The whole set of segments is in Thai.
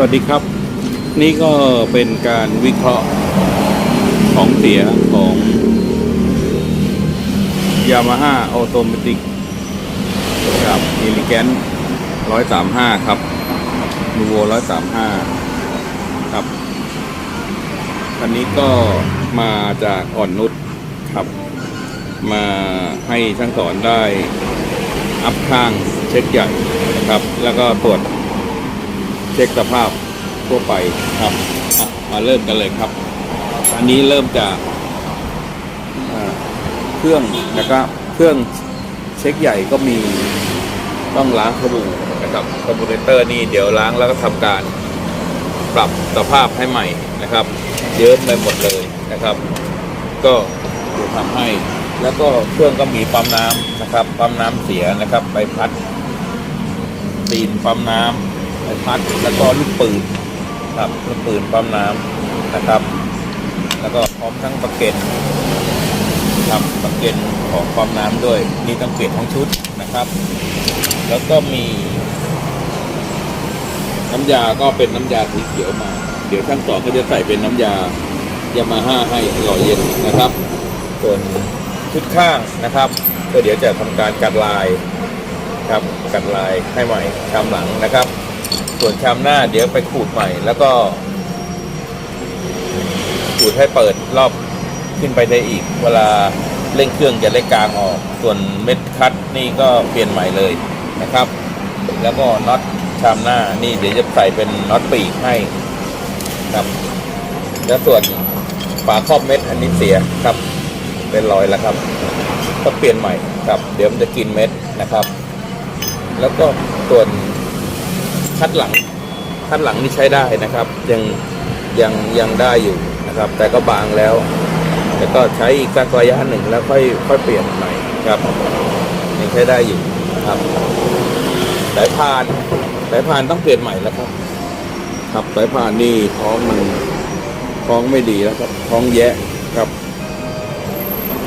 วัสดีครับ นี่ก็เป็นการวิเคราะห์ของเสียของ Yamaha Automatic กับ Elegant 135ครับ Nuvo 135ครับอันนี้ก็มาจากอ่อนนุชครับ มาให้ช่างสอนได้อัพข้างเช็คใหญ่นะครับ แล้วก็ตรวจ เช็คสภาพทั่วไปครับมาเริ่มกันเลยครับ อันนี้เริ่มจากเครื่องนะครับเครื่องเช็คใหญ่ก็มีต้องล้างสบู่นะครับคอมพิวเตอร์นี่เดี๋ยวล้างแล้วก็ทำการปรับสภาพให้ใหม่นะครับ เยิ้มไปหมดเลยนะครับ ก็จะทำให้แล้วก็เครื่องก็มีปั๊มน้ำนะครับปั๊มน้ำเสียนะครับใบพัดตีนปั๊มน้ำใบ พัดแล้วก็ลูกปืนครับลูกปืนปั๊มน้ำนะครับ แล้วก็พร้อมทั้งประเก็นครับประเก็นของปั๊มน้ำด้วยนี่ต้องเปลี่ยนทั้งชุดนะครับ แล้วก็มี น้ำยาก็เป็นน้ำยาสีเขียวมา เดี๋ยวช่างต่อก็จะใส่เป็นน้ำยายามาฮ่าให้หล่อเย็นนะครับ ส่วนชุดข้างนะครับ ก็เดี๋ยวจะทำการกัดลายครับกันลายให้ใหม่ชามหลังนะครับ ส่วนชามหน้าเดี๋ยวไปขูดใหม่ แล้วก็ ขูดให้เปิดรอบขึ้นไปได้อีก เวลาเร่งเครื่องจะเล่งกลางออก ส่วนเม็ดคัดนี่ก็เปลี่ยนใหม่เลยนะครับ แล้วก็น็อตชามหน้านี่เดี๋ยวจะใส่เป็นน็อตปีกให้ครับ แล้วส่วนฝาครอบเม็ดอันนี้เสียครับ เป็นรอยแล้วครับ ก็เปลี่ยนใหม่ครับ เดี๋ยวมันจะกินเม็ดนะครับ แล้วก็ส่วน คัดหลังคัดหลังนี่ใช้ได้นะครับ ยังยังยังได้อยู่นะครับ แต่ก็บางแล้วแล้วก็ใช้อีกสักระยะหนึ่งแล้วค่อยค่อยเปลี่ยนใหม่ครับยังใช้ได้อยู่นะครับสายพานสายพานต้องเปลี่ยนใหม่แล้วครับ ครับสายพานนี่ท้องมันท้องไม่ดีแล้วครับ ท้องแยะครับ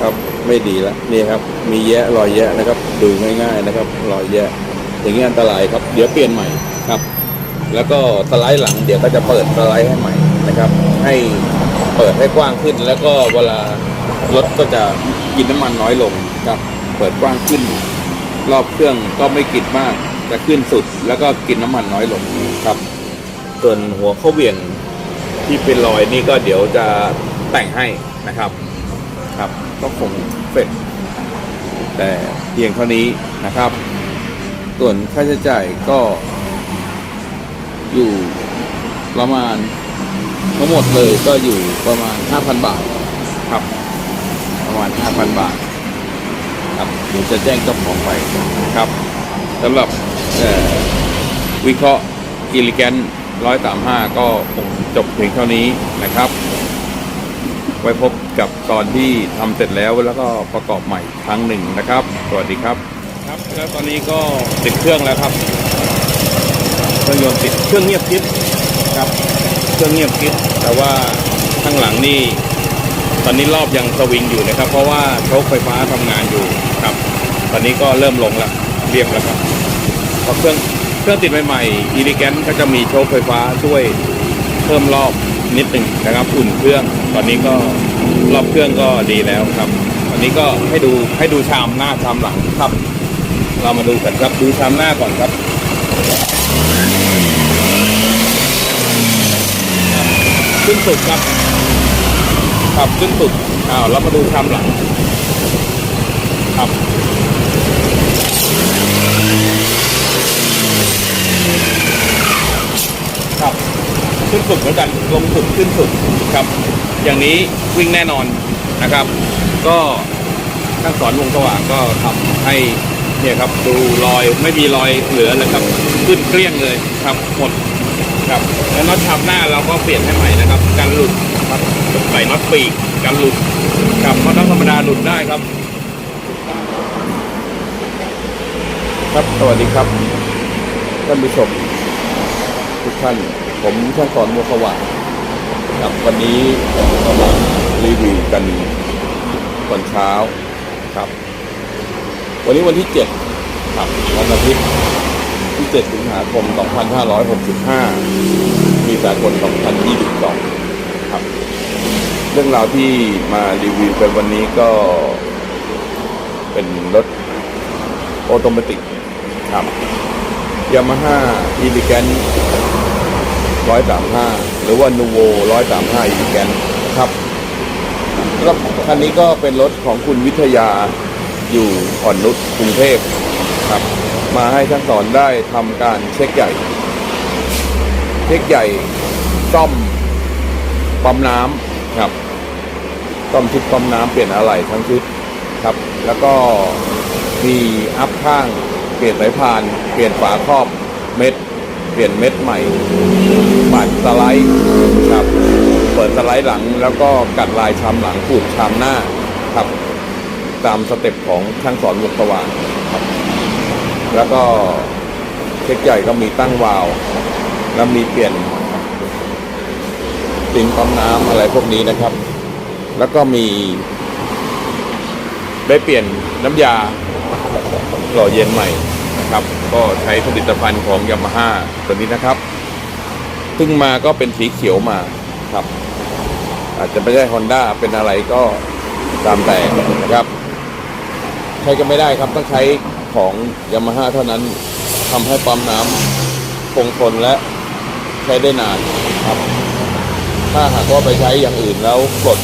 ครับไม่ดีแล้วนี่ครับ มีแยะรอยแยะนะครับ ดูง่าย ๆนะครับ รอยแยะอย่างนี้อันตรายครับ เดี๋ยวเปลี่ยนใหม่ ครับ แล้วก็สไลด์หลังเดี๋ยวก็จะเปิดสไลด์ให้ใหม่นะครับ ให้เปิดให้กว้างขึ้น แล้วก็เวลารถก็จะกินน้ำมันน้อยลงครับ เปิดกว้างขึ้น รอบเครื่องก็ไม่กินมากจะขึ้นสุด แล้วก็กินน้ำมันน้อยลงครับ ส่วนหัวเข้าเหวี่ยงที่เป็นรอยนี่ก็เดี๋ยวจะแต่งให้นะครับครับก็คงเสร็จแต่เพียงเท่านี้นะครับ ส่วนค่าใช้จ่ายก็ อยู่ประมาณทั้งหมดเลยก็อยู่ประมาณ 5,000 บาทครับ ประมาณ 5,000 บาท ครับเดี๋ยวจะแจ้งเจ้าของไปครับสำหรับวิเคราะห์กิลิแกน135ก็คงจบเพียงเท่านี้นะครับ ไว้พบกับตอนที่ทำเสร็จแล้วแล้วก็ประกอบใหม่ครั้งหนึ่งนะครับ สวัสดีครับ ครับ แล้วตอนนี้ก็ติดเครื่องแล้วครับ เครื่องยนต์ติดเครื่องเงียบกริบครับเครื่องเงียบกริบแต่ว่าข้างหลังนี่ตอนนี้รอบยังสวิงอยู่นะครับ เพราะว่าโชคไฟฟ้าทำงานอยู่ครับ ตอนนี้ก็เริ่มลงแล้วเรียบแล้วครับเพราะเครื่องเครื่องติดใหม่ๆอีลิแกนก็จะมีโชคไฟฟ้าช่วยเพิ่มรอบนิดหนึ่งนะครับอุ่นเครื่อง ตอนนี้ก็รอบเครื่องก็ดีแล้วครับตอนนี้ก็ให้ดูให้ดูชามหน้าชามหลังครับ เรามาดูกันครับดูชามหน้าก่อนครับ ขึ้นสุดครับครับขึ้นสุดอ้าวเรามาดูชามหลังครับครับขึ้นสุดเหมือนกันลงสุดขึ้นสุดครับ อย่างนี้วิ่งแน่นอนนะครับ ก็ท่านสอนวงสว่างก็ทำให้ เนี่ยครับดูรอยไม่มีรอยเหลือเลยครับ ขึ้นเกลี้ยงเลยครับหมดครับแล้วน็อตชามหน้าเราก็เปลี่ยนให้ใหม่นะครับกันหลุดครับใส่น็อตปีกกันหลุดครับเพราะน็อตธรรมดาหลุดได้ครับ ครับสวัสดีครับท่านผู้ชมทุกท่าน ผมช่างสอนมัวสว่างครับวันนี้เรามารีวิวกันตอนเช้าครับ วันนี้วันที่ 7 ครับ วันอาทิตย์ที่ 7 สิงหาคม 2565ปีสากล 2022 ครับ เรื่องราวที่มารีวิวกันวันนี้ก็เป็นรถออโตเมติกครับยามาฮ่าอีลิแกน135หรือว่านูโว135อีลิแกนครับแล้วคันนี้ก็เป็นรถของคุณวิทยา อยู่อ่อนนุชกรุงเทพครับ มาให้ช่างสอนได้ทำการเช็คใหญ่ เช็คใหญ่ซ่อมปั๊มน้ำครับซ่อมชุดปั๊มน้ำเปลี่ยนอะไหล่ทั้งชุดครับ แล้วก็มีอัพข้างเปลี่ยนสายพาน เปลี่ยนฝาครอบเม็ด เปลี่ยนเม็ดใหม่ปัดสไลด์ครับ เปิดสไลด์หลัง แล้วก็กัดลายชามหลังขูดชามหน้าครับ ตามสเต็ปของช่างสอนวงสว่างครับ แล้วก็เช็คใหญ่ก็มีตั้งวาล์วแล้วมีเปลี่ยนติงปั๊มน้ำอะไรพวกนี้นะครับ แล้วก็มีได้เปลี่ยนน้ำยาหล่อเย็นใหม่นะครับ ก็ใช้ผลิตภัณฑ์ของยามาฮ่าตัวนี้นะครับซึ่งมาก็เป็นสีเขียวมาครับ อาจจะไม่ใช่ฮอนด้าเป็นอะไรก็ตามแต่นะครับ ใช้กันไม่ได้ครับต้องใช้ของยามาฮ่าเท่านั้นทำให้ปั๊มน้ำคงทนและใช้ได้นานครับ ถ้าหากว่าไปใช้อย่างอื่นแล้วกด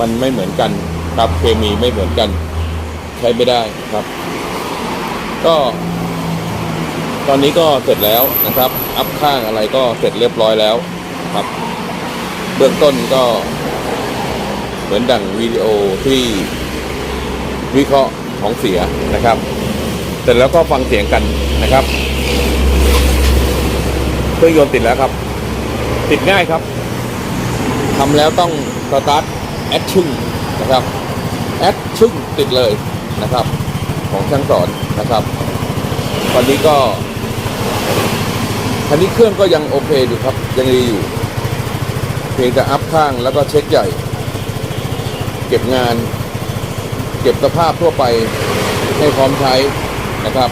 มันไม่เหมือนกันครับเคมีไม่เหมือนกัน ใช้ไม่ได้ครับ ก็ ตอนนี้ก็เสร็จแล้วนะครับ อัพข้างอะไรก็เสร็จเรียบร้อยแล้วครับ เบื้องต้นก็ เหมือนดังวิดีโอที่ วิเคราะห์ของเสียนะครับ เสร็จแล้วก็ฟังเสียงกันนะครับเครื่องยนต์ติดแล้วครับ ติดง่ายครับทำแล้วต้องสตาร์ทแอดชึ่งนะครับแอดชึ่งติดเลยนะครับ ของช่างสอนนะครับ ตอนนี้ก็คันนี้เครื่องก็ยังโอเคอยู่ครับ ยังดีอยู่ เพียงแต่อัพข้างแล้วก็เช็คใหญ่ เก็บงาน เก็บสภาพทั่วไปให้พร้อมใช้นะครับ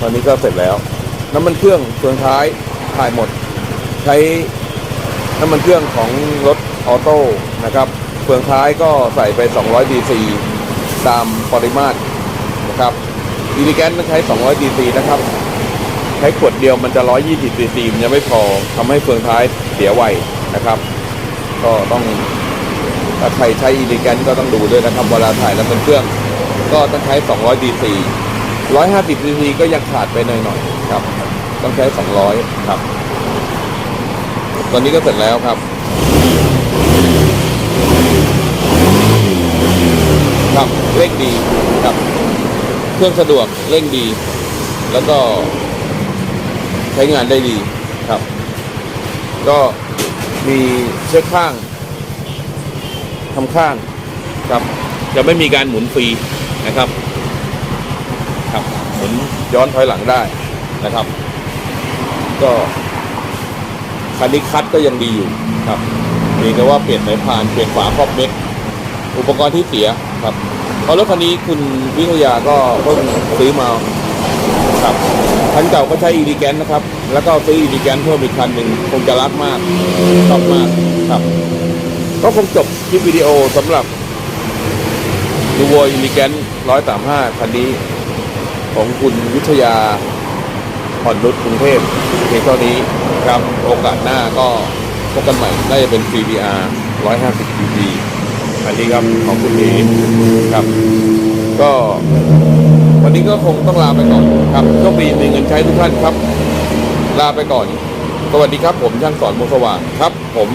ตอนนี้ก็เสร็จแล้ว น้ำมันเครื่องส่วนท้ายถ่ายหมด ใช้น้ำมันเครื่องของรถออโต้นะครับเฟืองท้ายก็ใส่ไป 200 DC ตามปริมาตรนะครับอีลิแกนต้องใช้ 200 DC นะครับ ใช้ขวดเดียวมันจะ 120 DC มันยังไม่พอทำให้เฟืองท้ายเสียไวนะครับ ก็ต้อง ถ้าใครใช้อีลิแกนก็ต้องดูด้วยนะครับเวลาถ่ายน้ำมันเครื่อง ก็ต้องใช้ 200 DC 150 DC ก็ยังขาดไปหน่อยๆครับ ต้องใช้ 200 ครับ ตอนนี้ก็เสร็จแล้วครับครับเร่งดีครับเครื่องสะดวกเร่งดี แล้วก็ใช้งานได้ดีครับ ก็มีเช็คข้าง ทำข้างครับ จะไม่มีการหมุนฟรีนะครับครับหมุนย้อนถอยหลังได้นะครับ ก็คันนี้คัดก็ยังดีอยู่ครับเพียงแต่ว่าเปลี่ยนสายพานเปลี่ยนฝาครอบเม็ดอุปกรณ์ที่เสียครับเพราะรถคันนี้คุณวิทยาก็เพิ่งซื้อมาครับคันเก่าก็ใช้อีดีแกนนะครับ แล้วก็ซื้ออีดีแกนเพิ่มอีกคันหนึ่งคงจะรักมากชอบมากครับ ก็คงจบคลิปวิดีโอสำหรับดูโวอีดีแกนร้อยสามห้าคันนี้ ของคุณวิทยาผ่อนนุชกรุงเทพเพียงเท่านี้ครับโอกาสหน้าก็พบกันใหม่น่าจะเป็น CBR 150 cc อันนี้ครับของคุณเอครับ ก็วันนี้ก็คงต้องลาไปก่อนครับโชคดีมีเงินใช้ทุกท่านครับ ลาไปก่อน สวัสดีครับผมช่างสอนมุสว่างครับผม